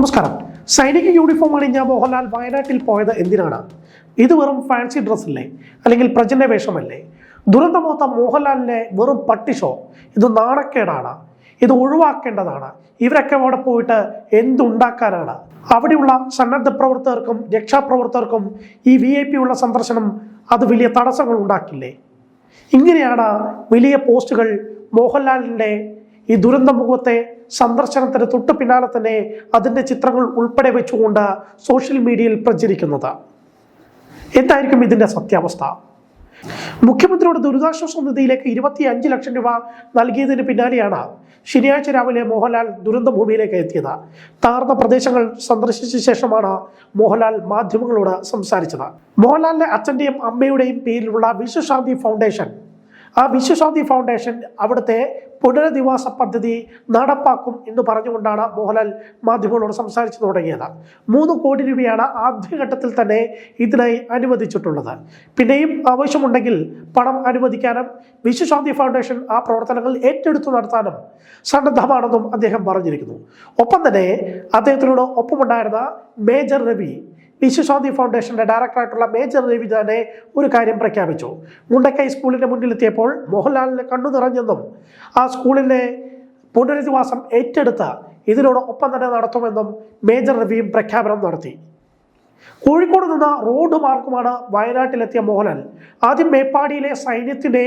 നമസ്കാരം. സൈനിക യൂണിഫോം അണിഞ്ഞ മോഹൻലാൽ വയനാട്ടിൽ പോയത് എന്തിനാണ്? ഇത് വെറും ഫാൻസി ഡ്രസ് അല്ലേ? അല്ലെങ്കിൽ പ്രജന്റെ വേഷമല്ലേ ദുരന്തമോത്ത മോഹൻലാലിനെ വെറും പട്ടിഷോ ഇത് നാണക്കേടാണ്. ഇത് ഒഴിവാക്കേണ്ടതാണ്. ഇവരൊക്കെ അവിടെ പോയിട്ട് എന്തുണ്ടാക്കാനാണ്? അവിടെയുള്ള സന്നദ്ധ പ്രവർത്തകർക്കും രക്ഷാപ്രവർത്തകർക്കും ഈ വി ഐ പി ഉള്ള സന്ദർശനം അത് വലിയ തടസ്സങ്ങൾ ഉണ്ടാക്കില്ലേ? ഇങ്ങനെയാണ് വലിയ പോസ്റ്റുകൾ മോഹൻലാലിന്റെ ഈ ദുരന്ത മുഖത്തെ സന്ദർശനത്തിന് തൊട്ടു പിന്നാലെ തന്നെ അതിന്റെ ചിത്രങ്ങൾ ഉൾപ്പെടെ വെച്ചുകൊണ്ട് സോഷ്യൽ മീഡിയയിൽ പ്രചരിക്കുന്നത്. എന്തായിരിക്കും ഇതിന്റെ സത്യാവസ്ഥ? മുഖ്യമന്ത്രിയുടെ ദുരിതാശ്വാസ നിധിയിലേക്ക് ഇരുപത്തി അഞ്ച് ലക്ഷം രൂപ നൽകിയതിന് പിന്നാലെയാണ് ശനിയാഴ്ച രാവിലെ മോഹൻലാൽ ദുരന്തഭൂമിയിലേക്ക് എത്തിയത്. താർന്ന പ്രദേശങ്ങൾ സന്ദർശിച്ച ശേഷമാണ് മോഹൻലാൽ മാധ്യമങ്ങളോട് സംസാരിച്ചത്. മോഹൻലാലിന്റെ അച്ഛന്റെയും അമ്മയുടെയും പേരിലുള്ള വിശ്വശാന്തി ഫൗണ്ടേഷൻ ആ വിശ്വശാന്തി ഫൗണ്ടേഷൻ അവിടുത്തെ പുനരധിവാസ പദ്ധതി നടപ്പാക്കും എന്ന് പറഞ്ഞുകൊണ്ടാണ് മോഹൻലാൽ മാധ്യമങ്ങളോട് സംസാരിച്ചു തുടങ്ങിയത്. മൂന്ന് കോടി രൂപയാണ് ആദ്യഘട്ടത്തിൽ തന്നെ ഇതിനായി അനുവദിച്ചിട്ടുള്ളത്. പിന്നെയും ആവശ്യമുണ്ടെങ്കിൽ പണം അനുവദിക്കാനും വിശ്വശാന്തി ഫൗണ്ടേഷൻ ആ പ്രവർത്തനങ്ങൾ ഏറ്റെടുത്തു നടത്താനും സന്നദ്ധമാണെന്നും അദ്ദേഹം പറഞ്ഞിരിക്കുന്നു. ഒപ്പം തന്നെ അദ്ദേഹത്തിനോട് ഒപ്പമുണ്ടായിരുന്ന മേജർ രവി വിശ്വശാന്തി ഫൗണ്ടേഷന്റെ ഡയറക്ടറായിട്ടുള്ള മേജർ രവി ഒരു കാര്യം പ്രഖ്യാപിച്ചു. മുണ്ടക്കൈ സ്കൂളിന്റെ മുന്നിലെത്തിയപ്പോൾ മോഹൻലാലിന് കണ്ണു നിറഞ്ഞെന്നും ആ സ്കൂളിലെ പുനരധിവാസം ഏറ്റെടുത്ത് ഇതിനോട് ഒപ്പം തന്നെ നടത്തുമെന്നും മേജർ രവിയും പ്രഖ്യാപനം നടത്തി. കോഴിക്കോട് നിന്ന് റോഡ് മാർഗമാണ് വയനാട്ടിലെത്തിയ മോഹൻലാൽ. ആദ്യം മേപ്പാടിയിലെ സൈന്യത്തിന്റെ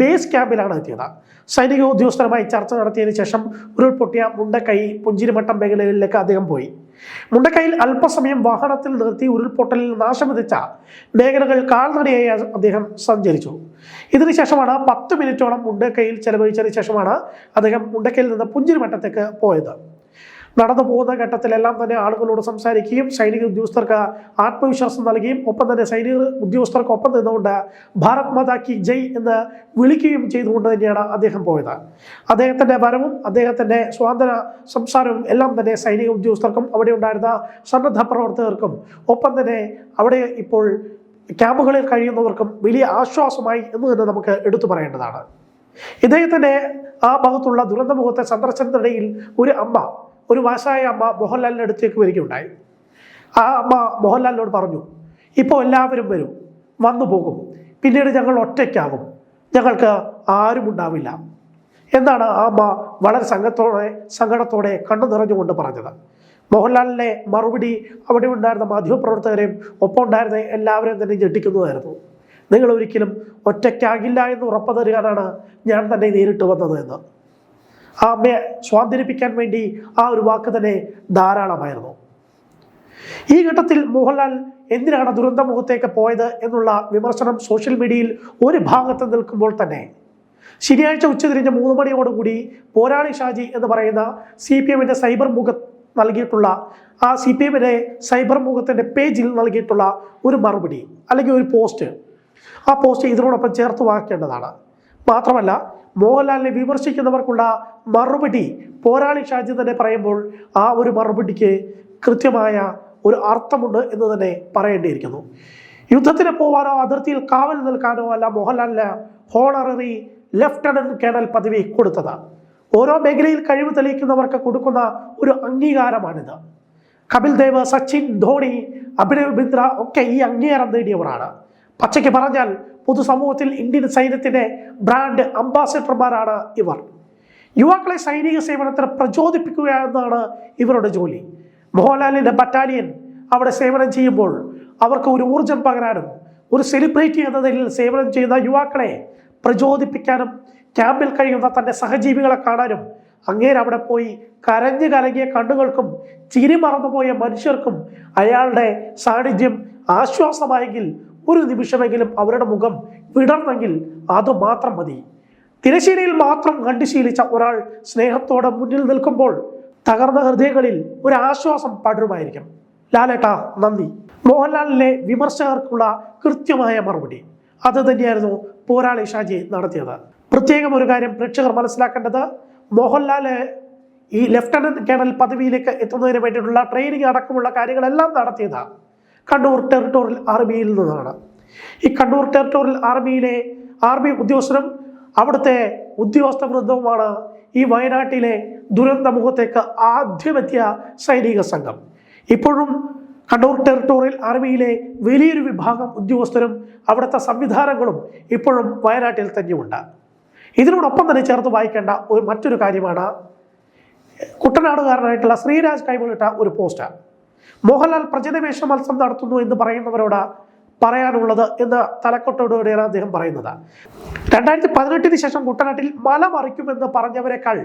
ബേസ് ക്യാമ്പിലാണ് എത്തിയത്. സൈനിക ഉദ്യോഗസ്ഥരുമായി ചർച്ച നടത്തിയതിനു ശേഷം ഉരുൾപൊട്ടിയ മുണ്ടക്കൈ പുഞ്ചിരിമട്ടം മേഖലകളിലേക്ക് അദ്ദേഹം പോയി. മുണ്ടക്കൈയിൽ അല്പസമയം വാഹനത്തിൽ നിർത്തി ഉരുൾപൊട്ടലിൽ നാശം വിധിച്ച മേഖലകൾ കാൽനടയായി അദ്ദേഹം സഞ്ചരിച്ചു. ഇതിനുശേഷമാണ് പത്ത് മിനിറ്റോളം മുണ്ടക്കൈയിൽ ചെലവഴിച്ചതിന് ശേഷമാണ് അദ്ദേഹം മുണ്ടക്കൈയിൽ നിന്ന് പുഞ്ചിരിമട്ടത്തേക്ക് പോയത്. നടന്നു പോകുന്ന ഘട്ടത്തിലെല്ലാം തന്നെ ആളുകളോട് സംസാരിക്കുകയും സൈനിക ഉദ്യോഗസ്ഥർക്ക് ആത്മവിശ്വാസം നൽകുകയും ഒപ്പം തന്നെ സൈനിക ഉദ്യോഗസ്ഥർക്ക് ഒപ്പം നിന്നുകൊണ്ട് ഭാരത് മാതാ കി ജയ് എന്ന് വിളിക്കുകയും ചെയ്തുകൊണ്ട് തന്നെയാണ് അദ്ദേഹം പോയത്. അദ്ദേഹത്തിന്റെ വരവും അദ്ദേഹത്തിന്റെ സ്വാതന്ത്ര്യ സംസാരവും എല്ലാം തന്നെ സൈനിക ഉദ്യോഗസ്ഥർക്കും അവിടെ ഉണ്ടായിരുന്ന സന്നദ്ധ പ്രവർത്തകർക്കും ഒപ്പം തന്നെ അവിടെ ഇപ്പോൾ ക്യാമ്പുകളിൽ കഴിയുന്നവർക്കും വലിയ ആശ്വാസമായി എന്ന് തന്നെ നമുക്ക് എടുത്തു പറയേണ്ടതാണ്. ഇദ്ദേഹത്തിന്റെ ആ ഭാഗത്തുള്ള ദുരന്തമുഖത്തെ സന്ദർശനത്തിനിടയിൽ ഒരു അമ്മ ഒരു വയസ്സായ അമ്മ മോഹൻലാലിന്റെ അടുത്തേക്ക് വരികയുണ്ടായി. ആ അമ്മ മോഹൻലാലിനോട് പറഞ്ഞു ഇപ്പോൾ എല്ലാവരും വരും വന്നു പോകും. പിന്നീട് ഞങ്ങൾ ഒറ്റയ്ക്കാകും. ഞങ്ങൾക്ക് ആരും ഉണ്ടാവില്ല. എന്നാണ് ആ അമ്മ വളരെ സംഘത്തോടെ സങ്കടത്തോടെ കണ്ണു നിറഞ്ഞുകൊണ്ട് പറഞ്ഞത്. മോഹൻലാലിന്റെ മറുപടി അവിടെ ഉണ്ടായിരുന്ന മാധ്യമപ്രവർത്തകരെയും ഒപ്പം ഉണ്ടായിരുന്ന എല്ലാവരെയും തന്നെ ഞെട്ടിക്കുന്നതായിരുന്നു. നിങ്ങൾ ഒരിക്കലും ഒറ്റയ്ക്കാകില്ല എന്ന് ഉറപ്പു തരികയാണ് ഞാൻ തന്നെ നേരിട്ട് വന്നത് എന്ന്. അമ്മയെ സ്വാധീനിപ്പിക്കാൻ വേണ്ടി ആ ഒരു വാക്ക് തന്നെ ധാരാളമായിരുന്നു. ഈ ഘട്ടത്തിൽ മോഹൻലാൽ എന്തിനാണ് ദുരന്തമുഖത്തേക്ക് പോയത് എന്നുള്ള വിമർശനം സോഷ്യൽ മീഡിയയിൽ ഒരു ഭാഗത്ത് നിൽക്കുമ്പോൾ തന്നെ. ശനിയാഴ്ച ഉച്ചതിരിഞ്ഞ് മൂന്ന് മണിയോടുകൂടി പോരാളി ഷാജി എന്ന് പറയുന്ന സി പി എമ്മിന്റെ സൈബർ മുഖ നൽകിയിട്ടുള്ള ആ സി പി എമ്മിന്റെ സൈബർ മുഖത്തിന്റെ പേജിൽ നൽകിയിട്ടുള്ള ഒരു മറുപടി അല്ലെങ്കിൽ ഒരു പോസ്റ്റ്. ആ പോസ്റ്റ് ഇതിനോടൊപ്പം ചേർത്ത് വാക്കേണ്ടതാണ് മാത്രമല്ല മോഹൻലാലിനെ വിമർശിക്കുന്നവർക്കുള്ള മറുപടി പോരാളി ഷാജി തന്നെ പറയുമ്പോൾ ആ ഒരു മറുപടിക്ക് കൃത്യമായ ഒരു അർത്ഥമുണ്ട് എന്ന് തന്നെ പറയേണ്ടിയിരിക്കുന്നു. യുദ്ധത്തിന് പോവാനോ അതിർത്തിയിൽ കാവൽ നിൽക്കാനോ അല്ല മോഹൻലാലിന് ഹോണററി ലെഫ്റ്റനന്റ് കേണൽ പദവി കൊടുത്തത്. ഓരോ മേഖലയിൽ കഴിവ് തെളിയിക്കുന്നവർക്ക് കൊടുക്കുന്ന ഒരു അംഗീകാരമാണിത്. കപിൽ ദേവ് സച്ചിൻ ധോണി അഭിനവ് ബിന്ദ്ര ഒക്കെ ഈ അംഗീകാരം നേടിയവരാണ്. പച്ചയ്ക്ക് പറഞ്ഞാൽ പൊതുസമൂഹത്തിൽ ഇന്ത്യൻ സൈന്യത്തിന്റെ ബ്രാൻഡ് അംബാസിഡർമാരാണ് ഇവർ. യുവാക്കളെ സൈനിക സേവനത്തിന് പ്രചോദിപ്പിക്കുക എന്നതാണ് ഇവരുടെ ജോലി. മോഹൻലാലിന്റെ ബറ്റാലിയൻ അവിടെ സേവനം ചെയ്യുമ്പോൾ അവർക്ക് ഒരു ഊർജം പകരാനും ഒരു സെലിബ്രിറ്റി എന്ന നിലയിൽ സേവനം ചെയ്യുന്ന യുവാക്കളെ പ്രചോദിപ്പിക്കാനും ക്യാമ്പിൽ കഴിയുന്ന തന്റെ സഹജീവികളെ കാണാനും അങ്ങേര് അവിടെ പോയി കരഞ്ഞു കലങ്ങിയ കണ്ണുകൾക്കും ചിരി മറന്നുപോയ മനുഷ്യർക്കും അയാളുടെ സാന്നിധ്യം ആശ്വാസമായെങ്കിൽ ഒരു നിമിഷമെങ്കിലും അവരുടെ മുഖം വിടർന്നെങ്കിൽ അത് മാത്രം മതി. തിരശ്ശീലയിൽ മാത്രം കണ്ടു ശീലിച്ച ഒരാൾ സ്നേഹത്തോടെ മുന്നിൽ നിൽക്കുമ്പോൾ തകർന്ന ഹൃദയങ്ങളിൽ ഒരു ആശ്വാസം പടരുമായിരിക്കും. ലാലേട്ട നന്ദി. മോഹൻലാലിലെ വിമർശകർക്കുള്ള കൃത്യമായ മറുപടി. അത് തന്നെയായിരുന്നു പോരാളി ഷാജി നടത്തിയത്. പ്രത്യേകം ഒരു കാര്യം പ്രേക്ഷകർ മനസ്സിലാക്കേണ്ടത് മോഹൻലാൽ ഈ ലെഫ്റ്റനന്റ് കേണൽ പദവിയിലേക്ക് എത്തുന്നതിന് വേണ്ടിയിട്ടുള്ള ട്രെയിനിങ് അടക്കമുള്ള കാര്യങ്ങളെല്ലാം നടത്തിയത്. കണ്ണൂർ ടെറിട്ടോറിയൽ ആർമിയിൽ നിന്നാണ്. ഈ കണ്ണൂർ ടെറിട്ടോറിയൽ ആർമിയിലെ ആർമി ഉദ്യോഗസ്ഥരും അവിടുത്തെ ഉദ്യോഗസ്ഥ വൃന്ദവുമാണ് ഈ വയനാട്ടിലെ ദുരന്ത മുഖത്തേക്ക് ആദ്യമെത്തിയ സൈനിക സംഘം. ഇപ്പോഴും കണ്ണൂർ ടെറിട്ടോറിയൽ ആർമിയിലെ വലിയൊരു വിഭാഗം ഉദ്യോഗസ്ഥരും അവിടുത്തെ സംവിധാനങ്ങളും ഇപ്പോഴും വയനാട്ടിൽ തന്നെയുണ്ട്. ഇതിനോടൊപ്പം തന്നെ ചേർത്ത് വായിക്കേണ്ട ഒരു മറ്റൊരു കാര്യമാണ് കുട്ടനാടുകാരനായിട്ടുള്ള ശ്രീരാജ് കൈമളിട്ട ഒരു പോസ്റ്റ് മോഹൻലാൽ പ്രജനവേഷ മത്സരം നടത്തുന്നു എന്ന് പറയുന്നവരോട് പറയാനുള്ളത് എന്ന് തലക്കൊട്ടോടുകൂടിയാണ് അദ്ദേഹം പറയുന്നത്. രണ്ടായിരത്തി പതിനെട്ടിന് ശേഷം കുട്ടനാട്ടിൽ മല മറിക്കുമെന്ന് പറഞ്ഞവരെക്കാൾ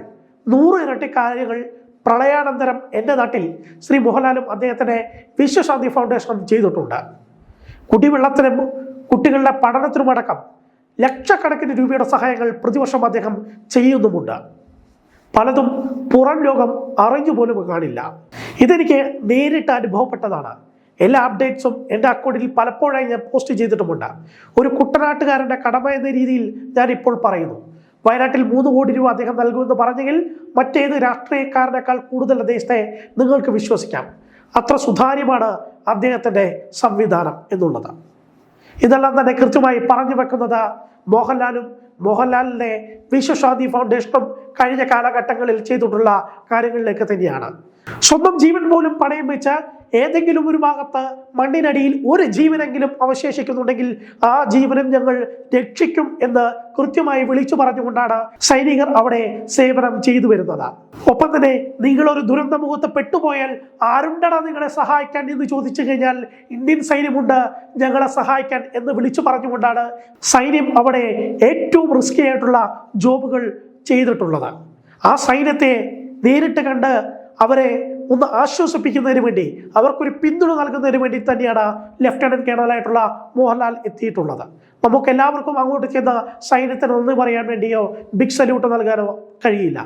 നൂറ് ഇരട്ടി കാര്യങ്ങൾ പ്രളയാനന്തരം എന്റെ നാട്ടിൽ ശ്രീ മോഹൻലാലും അദ്ദേഹത്തിന്റെ വിശ്വശാന്തി ഫൗണ്ടേഷനും ചെയ്തിട്ടുണ്ട്. കുടിവെള്ളത്തിനും കുട്ടികളുടെ പഠനത്തിനുമടക്കം ലക്ഷക്കണക്കിന് രൂപയുടെ സഹായങ്ങൾ പ്രതിവർഷം അദ്ദേഹം ചെയ്യുന്നുമുണ്ട്. പലതും പുറം ലോകം അറിഞ്ഞു പോലും കാണില്ല. ഇതെനിക്ക് നേരിട്ട് അനുഭവപ്പെട്ടതാണ്. എല്ലാ അപ്ഡേറ്റ്സും എന്റെ അക്കൗണ്ടിൽ പലപ്പോഴായി ഞാൻ പോസ്റ്റ് ചെയ്തിട്ടുമുണ്ട്. ഒരു കുട്ടനാട്ടുകാരന്റെ കടമ എന്ന രീതിയിൽ ഞാൻ ഇപ്പോൾ പറയുന്നു. വയനാട്ടിൽ മൂന്ന് കോടി രൂപ അദ്ദേഹം നൽകുമെന്ന് പറഞ്ഞെങ്കിൽ മറ്റേത് രാഷ്ട്രീയക്കാരനേക്കാൾ കൂടുതൽ അദ്ദേഹത്തെ നിങ്ങൾക്ക് വിശ്വസിക്കാം. അത്ര സുതാര്യമാണ് അദ്ദേഹത്തിന്റെ സംവിധാനം എന്നുള്ളത്. ഇതെല്ലാം തന്നെ കൃത്യമായി പറഞ്ഞു വെക്കുന്നത് മോഹൻലാലും മോഹൻലാലിന്റെ വിശ്വശാന്തി ഫൗണ്ടേഷനും കഴിഞ്ഞ കാലഘട്ടങ്ങളിൽ ചെയ്തിട്ടുള്ള കാര്യങ്ങളിലേക്ക് തന്നെയാണ്. സ്വന്തം ജീവൻ പോലും പണയം വെച്ച് ഏതെങ്കിലും ഒരു ഭാഗത്ത് മണ്ണിനടിയിൽ ഒരു ജീവനെങ്കിലും അവശേഷിക്കുന്നുണ്ടെങ്കിൽ ആ ജീവനും ഞങ്ങൾ രക്ഷിക്കും എന്ന് കൃത്യമായി വിളിച്ചു പറഞ്ഞുകൊണ്ടാണ് സൈനികർ അവിടെ സേവനം ചെയ്തു വരുന്നത്. ഒപ്പം തന്നെ നിങ്ങളൊരു ദുരന്ത മുഖത്ത് പെട്ടുപോയാൽ ആരുണ്ടടാ നിങ്ങളെ സഹായിക്കാൻ എന്ന് ചോദിച്ചു കഴിഞ്ഞാൽ ഇന്ത്യൻ സൈന്യമുണ്ട് ഞങ്ങളെ സഹായിക്കാൻ എന്ന് വിളിച്ചു പറഞ്ഞുകൊണ്ടാണ് സൈന്യം അവിടെ ഏറ്റവും റിസ്കി ആയിട്ടുള്ള ജോബുകൾ ചെയ്തിട്ടുള്ളത്. ആ സൈന്യത്തെ നേരിട്ട് കണ്ട് അവരെ ഒന്ന് ആശ്വസിപ്പിക്കുന്നതിന് വേണ്ടി അവർക്കൊരു പിന്തുണ നൽകുന്നതിന് വേണ്ടി തന്നെയാണ് ലഫ്റ്റനന്റ് കേണലായിട്ടുള്ള മോഹൻലാൽ എത്തിയിട്ടുള്ളത്. നമുക്ക് എല്ലാവർക്കും അങ്ങോട്ട് ചെന്ന് സൈന്യത്തിന് നന്ദി പറയാൻ വേണ്ടിയോ ബിഗ് സല്യൂട്ട് നൽകാനോ കഴിയില്ല.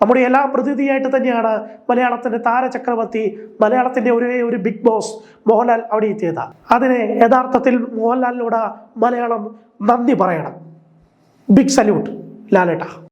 നമ്മുടെ എല്ലാ പ്രതിനിധിയായിട്ട് തന്നെയാണ് മലയാളത്തിന്റെ താരചക്രവർത്തി മലയാളത്തിന്റെ ഒരേ ഒരു ബിഗ് ബോസ് മോഹൻലാൽ അവിടെ എത്തിയത്. അതിനെ യഥാർത്ഥത്തിൽ മോഹൻലാലിനോട് മലയാളം നന്ദി പറയണം. ബിഗ് സല്യൂട്ട് ലാലേട്ട.